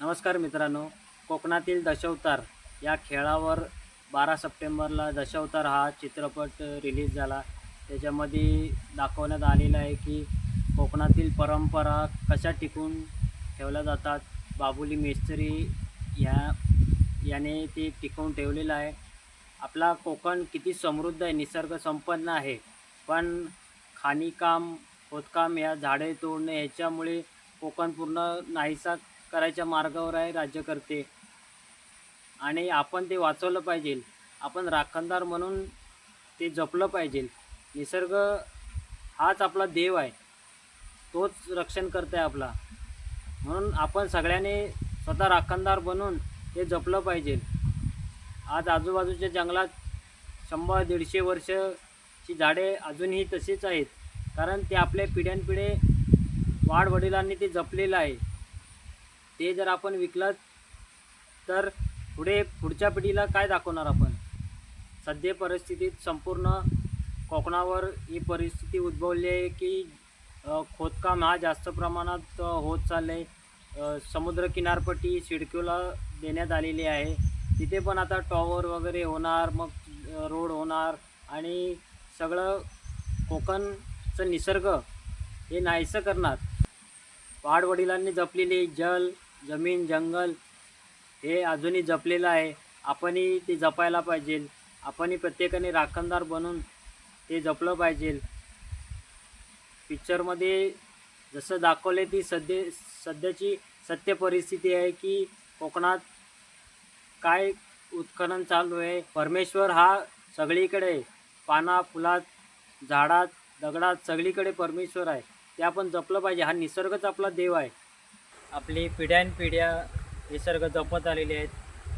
नमस्कार मित्रांनो कोकणातील दशावतार या खेळावर बारा सप्टेंबरला दशावतार हा चित्रपट रिलीज झाला. त्याच्यामध्ये दाखवण्यात आलेलं आहे की कोकणातील परंपरा कशा टिकून ठेवल्या जातात. बाबुली मेस्त्री या याने ते टिकवून ठेवलेलं आहे. आपला कोकण किती समृद्ध आहे निसर्ग संपन्न आहे पण खाणीकाम खोदकाम या झाडे तोडणे ह्याच्यामुळे कोकण पूर्ण नाहीसा करायच्या मार्गावर आहे राज्य करते. आणि आपण ते वाचवलं पाहिजे. आपण राखणदार म्हणून ते जपलं पाहिजे. निसर्ग हाच आपला देव आहे. तोच रक्षण करते आपला. म्हणून आपण सगळ्यांनी स्वतः राखणदार बनून ते जपलं पाहिजे. आज आजूबाजूच्या जंगलात शंभर दीडशे वर्षची झाडे अजूनही तशीच आहेत. कारण ते आपल्या पिढ्यानपिढे वाडवडिलांनी ते जपलेलं आहे. ते जर आपण विकलं तर पुढे पुढच्या पिढीला काय दाखवणार आपण? सध्या परिस्थितीत संपूर्ण कोकणावर ही परिस्थिती उद्भवली आहे की खोदकाम हा जास्त प्रमाणात होत चाललं आहे समुद्र किनारपट्टी सिडकोला देण्यात आलेली आहे. तिथे पण आता टॉवर वगैरे होणार मग रोड होणार आणि सगळं कोकणचं निसर्ग हे नाहीसं करणार. वाडवडिलांनी जपलेले जल जमीन जंगल हे अजूनही जपलेलं आहे. आपणही ते जपायला पाहिजे. आपणही प्रत्येकाने राखणदार बनून ते जपलं पाहिजे. पिक्चरमध्ये जसं दाखवले ती सध्या सध्याची सत्य परिस्थिती आहे की कोकणात काय उत्खनन चालू आहे. परमेश्वर हा सगळीकडे पाना फुलात झाडात दगडात सगळीकडे परमेश्वर आहे. ते आपण जपलं पाहिजे. हा निसर्गच आपला देव आहे. आपली पिढ्यानपिढ्या निसर्ग जपत आलेले आहेत.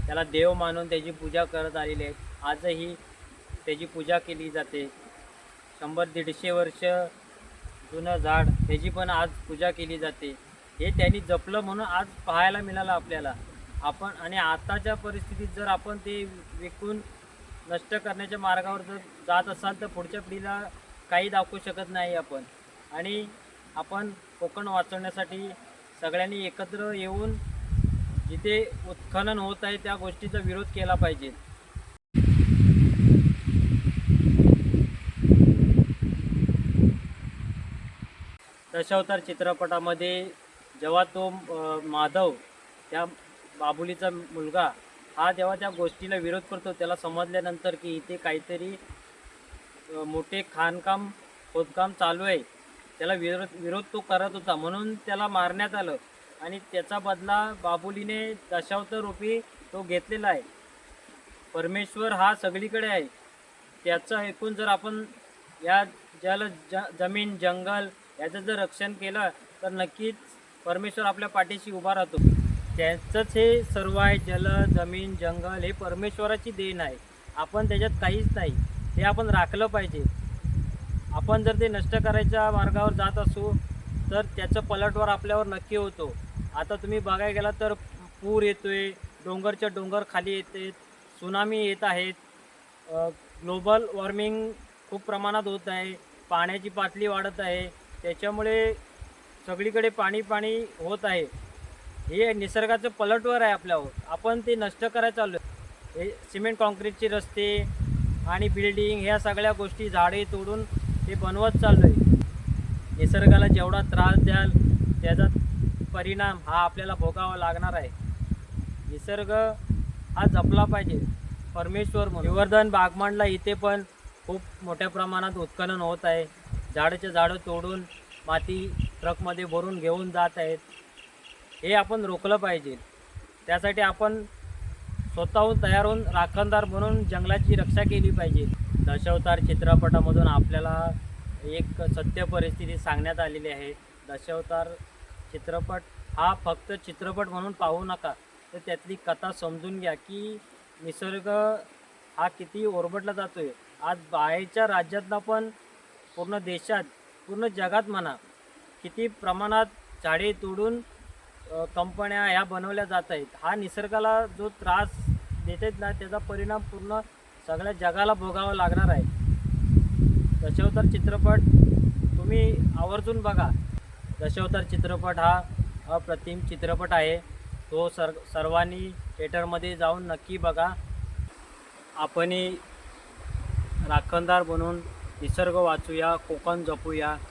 त्याला देव मानून त्याची पूजा करत आलेले आहेत. आजही त्याची पूजा केली जाते. शंभर दीडशे वर्ष जुनं झाड त्याची पण आज पूजा केली जाते. हे त्यांनी जपलं म्हणून आज पाहायला मिळालं आपल्याला. आपण आणि आताच्या परिस्थितीत जर आपण ते विकून नष्ट करण्याच्या मार्गावर जर जात असाल तर पुढच्या पिढीला काही दाखवू शकत नाही आपण. आणि आपण कोकण वाचवण्यासाठी सगळ्यांनी एकत्र येऊन जिथे उत्खनन होत आहे त्या गोष्टीचा विरोध केला पाहिजे. दशावतार चित्रपटामध्ये जेव्हा तो माधव त्या बाबुलीचा मुलगा हा जेव्हा त्या गोष्टीला विरोध करतो त्याला समजल्यानंतर की इथे काहीतरी मोठे खाणकाम खोदकाम चालू आहे. त्याला विरोध विरोध तो करत होता. म्हणून त्याला मारण्यात आलं. आणि त्याचा बदला बाबुलीने दशावतार रूपी तो घेतलेला आहे. परमेश्वर हा सगळीकडे आहे. त्याचं ऐकून जर आपण या जल ज जमीन जंगल याचं जर रक्षण केलं तर नक्कीच परमेश्वर आपल्या पाठीशी उभा राहतो. त्याचंच हे सर्व आहे जल जमीन जंगल हे परमेश्वराची देण आहे. आपण त्याच्यात काहीच नाही. हे आपण राखलं पाहिजे. आपण जर ते नष्ट करायच्या मार्गावर जात असू तर त्याचं पलटवार आपल्यावर नक्की होतो. आता तुम्ही बघायला गेला तर पूर येतोय डोंगरच्या डोंगर खाली येते सुनामी येत आहेत. ग्लोबल वॉर्मिंग खूप प्रमाणात होत आहे पाण्याची पातळी वाढत आहे त्याच्यामुळे सगळीकडे पाणी पाणी होत आहे. हे निसर्गाचं पलटवर आहे आपल्यावर. आपण ते नष्ट करायला चाललो हे सिमेंट कॉन्क्रीटचे रस्ते आणि बिल्डिंग ह्या सगळ्या गोष्टी झाडे तोडून ते बनवत चाललो आहे निसर्गाला जेवढा त्रास द्याल त्याचा परिणाम हा आपल्याला भोगावा लागणार आहे. निसर्ग हा जपला पाहिजे. परमेश्वर गोवर्धन विवर्धन बागमांडला इथे पण खूप मोठ्या प्रमाणात उत्खनन होत आहे. झाडाचे झाडं तोडून माती ट्रकमध्ये भरून घेऊन जात आहेत. हे आपण रोखलं पाहिजे. त्यासाठी आपण स्वतःहून तयार होऊन राखणदार म्हणून जंगलाची रक्षा केली पाहिजे. दशावतार चित्रपटामधून आपल्याला एक सत्य परिस्थिती सांगण्यात आलेली आहे. दशावतार चित्रपट हा फक्त चित्रपट म्हणून पाहू नका तर त्यातली कथा समजून घ्या की निसर्ग हा किती ओरबटला जातो आहे आज बाहेरच्या राज्यातनं पण पूर्ण देशात पूर्ण जगात म्हणा किती प्रमाणात झाडे तोडून कंपन्या ह्या बनवल्या जात आहेत. हा निसर्गाला जो त्रास देत आहेत ना त्याचा परिणाम पूर्ण सगळ्या जगाला भोगावं लागणार आहे. दशावतार चित्रपट तुम्ही आवर्जून बघा. दशावतार चित्रपट हा अप्रतिम चित्रपट आहे. तो सर सर्वांनी थिएटरमध्ये जाऊन नक्की बघा. आपणही राखणदार बनून निसर्ग वाचूया कोकण जपूया.